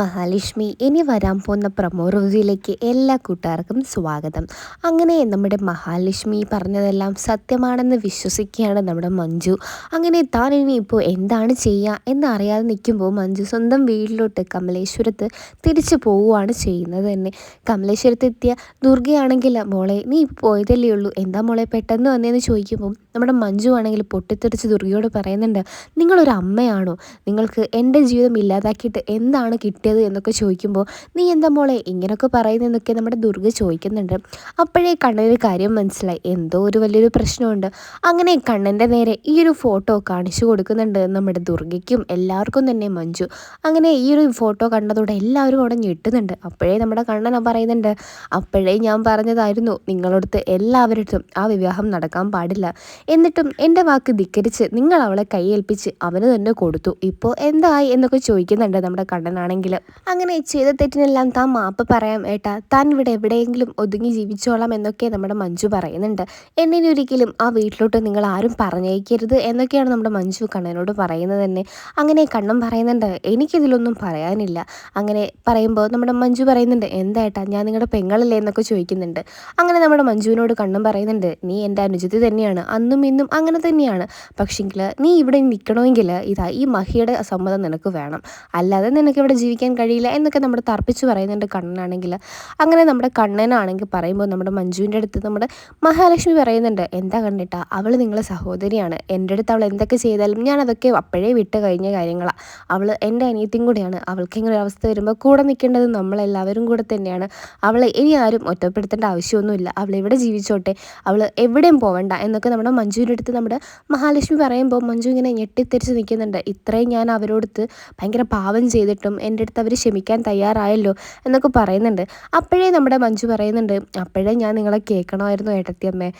മഹാലക്ഷ്മി ഇനി വരാൻ പോകുന്ന പ്രമോ റിവ്യൂയിലേക്ക് എല്ലാ കൂട്ടുകാർക്കും സ്വാഗതം. അങ്ങനെ നമ്മുടെ മഹാലക്ഷ്മി പറഞ്ഞതെല്ലാം സത്യമാണെന്ന് വിശ്വസിക്കുകയാണ് നമ്മുടെ മഞ്ജു. അങ്ങനെ താൻ ഇനി ഇപ്പോൾ എന്താണ് ചെയ്യുക എന്നറിയാതെ നിൽക്കുമ്പോൾ മഞ്ജു സ്വന്തം വീട്ടിലോട്ട് കമലേശ്വരത്ത് തിരിച്ചു പോവുകയാണ് ചെയ്യുന്നത് തന്നെ. കമലേശ്വരത്ത് എത്തിയ ദുർഗയാണെങ്കിൽ മോളെ നീ പോയതല്ലേ ഉള്ളൂ. എന്താ മോളെ പെട്ടെന്ന് വന്നതെന്ന് ചോദിക്കുമ്പോൾ നമ്മുടെ മഞ്ജു ആണെങ്കിൽ പൊട്ടിത്തെറിച്ച് ദുർഗയോട് പറയുന്നുണ്ട് നിങ്ങളൊരു അമ്മയാണോ? നിങ്ങൾക്ക് എന്റെ ജീവിതം ഇല്ലാതാക്കിയിട്ട് എന്താണ് കിട്ടുക കിട്ടിയത് എന്നൊക്കെ ചോദിക്കുമ്പോൾ നീ എന്താ മോളെ ഇങ്ങനെയൊക്കെ പറയുന്നതെന്നൊക്കെ നമ്മുടെ ദുർഗ ചോദിക്കുന്നുണ്ട്. അപ്പോഴേ കണ്ണനൊരു കാര്യം മനസ്സിലായി. എന്തോ ഒരു വലിയൊരു പ്രശ്നമുണ്ട്. അങ്ങനെ കണ്ണന്റെ നേരെ ഈ ഒരു ഫോട്ടോ കാണിച്ചു കൊടുക്കുന്നുണ്ട് നമ്മുടെ ദുർഗയ്ക്കും എല്ലാവർക്കും തന്നെ മഞ്ജു. അങ്ങനെ ഈ ഒരു ഫോട്ടോ കണ്ടതോടെ എല്ലാവരും അവിടെ ഞെട്ടുന്നുണ്ട്. അപ്പോഴേ നമ്മുടെ കണ്ണന പറയുന്നുണ്ട് അപ്പോഴേ ഞാൻ പറഞ്ഞതായിരുന്നു നിങ്ങളടുത്ത് എല്ലാവരുടെ ആ വിവാഹം നടക്കാൻ പാടില്ല. എന്നിട്ടും എന്റെ വാക്ക് ധിക്കരിച്ച് നിങ്ങൾ അവളെ കൈയേൽപ്പിച്ച് അവന് തന്നെ കൊടുത്തു. ഇപ്പോൾ എന്തായി? എന്നൊക്കെ ചോദിക്കുന്നുണ്ട് നമ്മുടെ കണ്ണനാണെങ്കിൽ. അങ്ങനെ ചെയ്ത തെറ്റിനെല്ലാം താൻ മാപ്പ് പറയാം ഏട്ടാ. താൻ ഇവിടെ എവിടെയെങ്കിലും ഒതുങ്ങി ജീവിച്ചോളാം എന്നൊക്കെ നമ്മുടെ മഞ്ജു പറയുന്നുണ്ട്. എന്നെ ഒരിക്കലും ആ വീട്ടിലോട്ട് നിങ്ങൾ ആരും പറഞ്ഞേക്കരുത് എന്നൊക്കെയാണ് നമ്മുടെ മഞ്ജു കണ്ണനോട് പറയുന്നത് തന്നെ. അങ്ങനെ കണ്ണൻ പറയുന്നുണ്ട് എനിക്കിതിലൊന്നും പറയാനില്ല. അങ്ങനെ പറയുമ്പോൾ നമ്മുടെ മഞ്ജു പറയുന്നുണ്ട് എന്താ ഞാൻ നിങ്ങളുടെ പെങ്ങളല്ലേ? എന്നൊക്കെ ചോദിക്കുന്നുണ്ട്. അങ്ങനെ നമ്മുടെ മഞ്ജുവിനോട് കണ്ണൻ പറയുന്നുണ്ട് നീ എന്റെ അനുജത്തി തന്നെയാണ് അന്നും ഇന്നും അങ്ങനെ തന്നെയാണ്. പക്ഷെങ്കിൽ നീ ഇവിടെ നിൽക്കണമെങ്കിൽ ഇതാ ഈ മഹിയുടെ സമ്മതം നിനക്ക് വേണം. അല്ലാതെ നിനക്ക് ഇവിടെ ജീവിക്കാൻ കഴിയില്ല എന്നൊക്കെ നമ്മൾ തർപ്പിച്ച് പറയുന്നുണ്ട് കണ്ണനാണെങ്കിൽ. അങ്ങനെ നമ്മുടെ കണ്ണനാണെങ്കിൽ പറയുമ്പോൾ നമ്മുടെ മഞ്ജുവിന്റെ അടുത്ത് നമ്മുടെ മഹാലക്ഷ്മി പറയുന്നുണ്ട് എന്താ കണ്ടിട്ടാ അവൾ നിങ്ങളെ സഹോദരിയാണ്. എന്റെ അടുത്ത് അവൾ എന്തൊക്കെ ചെയ്താലും ഞാൻ അതൊക്കെ അപ്പോഴേ വിട്ട് കഴിഞ്ഞ കാര്യങ്ങളാണ് അവൾ എന്റെ അനിയത്തിയും കൂടെയാണ്. അവൾക്ക് ഇങ്ങനെ അവസ്ഥ വരുമ്പോൾ കൂടെ നിൽക്കേണ്ടത് നമ്മളെല്ലാവരും കൂടെ തന്നെയാണ്. അവളെ ഇനി ആരും ഒറ്റപ്പെടുത്തേണ്ട ആവശ്യമൊന്നുമില്ല. അവൾ എവിടെ ജീവിച്ചോട്ടെ? അവൾ എവിടെയും പോവണ്ട. എന്നൊക്കെ നമ്മുടെ മഞ്ജുവിന്റെ അടുത്ത് നമ്മുടെ മഹാലക്ഷ്മി പറയുമ്പോൾ മഞ്ജു ഇങ്ങനെ ഞെട്ടിത്തെറിച്ച് നിൽക്കുന്നുണ്ട്. ഇത്രയും ഞാൻ അവരോടത്ത് ഭയങ്കര പാവം ചെയ്തിട്ടും എന്റെ അടുത്ത് അവർ ക്ഷമിക്കാൻ തയ്യാറായല്ലോ എന്നൊക്കെ പറയുന്നുണ്ട്. അപ്പോഴേ നമ്മുടെ മഞ്ജു പറയുന്നുണ്ട് അപ്പോഴേ ഞാൻ നിങ്ങളെ കേൾക്കണമായിരുന്നു ഏട്ടത്തിയമ്മേ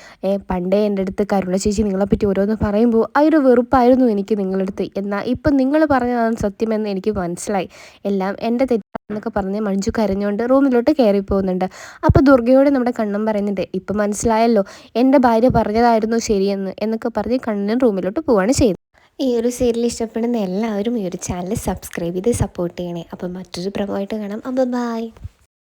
പണ്ടേ എന്റെ അടുത്ത് കരുണ ചേച്ചി നിങ്ങളെപ്പറ്റി ഓരോന്ന് പറയുമ്പോൾ ആ ഒരു വെറുപ്പായിരുന്നു എനിക്ക് നിങ്ങളടുത്ത് എന്നാൽ ഇപ്പം നിങ്ങൾ പറഞ്ഞതാണ് സത്യമെന്ന് എനിക്ക് മനസ്സിലായി. എല്ലാം എന്റെ തെറ്റാണെന്നൊക്കെ പറഞ്ഞ് മഞ്ജു കരഞ്ഞുകൊണ്ട് റൂമിലോട്ട് കയറി പോകുന്നുണ്ട് അപ്പോൾ ദുർഗയോട് നമ്മുടെ കണ്ണൻ പറയുന്നുണ്ട് ഇപ്പം മനസ്സിലായല്ലോ എന്റെ ഭാര്യ പറഞ്ഞതായിരുന്നു ശരിയെന്ന് എന്നൊക്കെ പറഞ്ഞ് കണ്ണൻ റൂമിലോട്ട് പോവാണ് ചെയ്യുന്നത്. ഈ ഒരു സീരിയൽ ഇഷ്ടപ്പെടുന്ന എല്ലാവരും ഈ ഒരു ചാനൽ സബ്സ്ക്രൈബ് ചെയ്ത് സപ്പോർട്ട് ചെയ്യണേ. അപ്പം മറ്റൊരു പ്രമോയിട്ട് കാണാം. അപ്പോൾ ബായ്